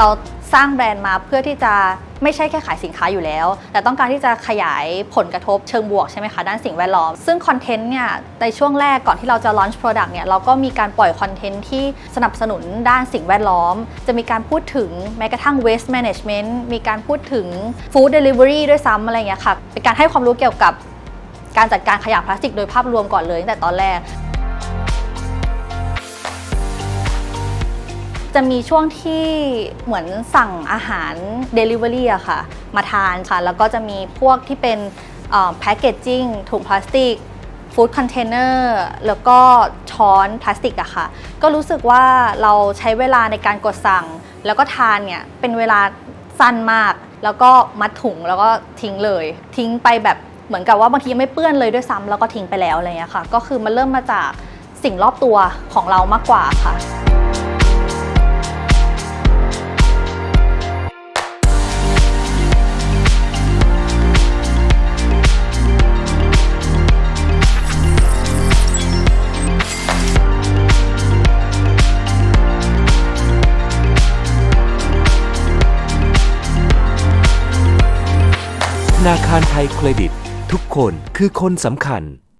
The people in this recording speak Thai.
เราสร้างแบรนด์มาเพื่อที่จะไม่ใช่แค่ขายสินค้าอยู่แล้ว แต่ต้องการที่จะขยายผลกระทบเชิงบวกใช่ไหมคะด้านสิ่งแวดล้อม ซึ่งคอนเทนต์เนี่ยในช่วงแรกก่อนที่เราจะ launch product เนี่ยเราก็มีการปล่อยคอนเทนต์ที่สนับสนุนด้านสิ่งแวดล้อม จะมีการพูดถึงแม้กระทั่ง waste management มีการพูดถึง food delivery ด้วยซ้ำอะไรอย่างเงี้ยค่ะเป็นการให้ความรู้เกี่ยวกับการจัดการขยะพลาสติกโดยภาพรวมก่อนเลยตั้งแต่ตอนแรก จะมีช่วงที่เหมือนสั่งอาหาร Delivery อะค่ะ มาทานค่ะ แล้วก็จะมีพวกที่เป็นแพคเกจจิ้งถุงพลาสติกฟู้ดคอนเทนเนอร์แล้วก็ช้อนพลาสติกอะค่ะ ก็รู้สึกว่าเราใช้เวลาในการกดสั่ง แล้วก็ทานเนี่ยเป็นเวลาสั้นมาก แล้วก็มัดถุงแล้วก็ทิ้งเลย ทิ้งไปแบบเหมือนกับว่าบางทียังไม่เปื้อนเลยด้วยซ้ำแล้วก็ทิ้งไปแล้วอะไรเงี้ยค่ะ ก็คือมันเริ่มมาจากสิ่งรอบตัวของเรามากกว่าค่ะ ธนาคารไทยเครดิต ทุกคนคือคนสำคัญ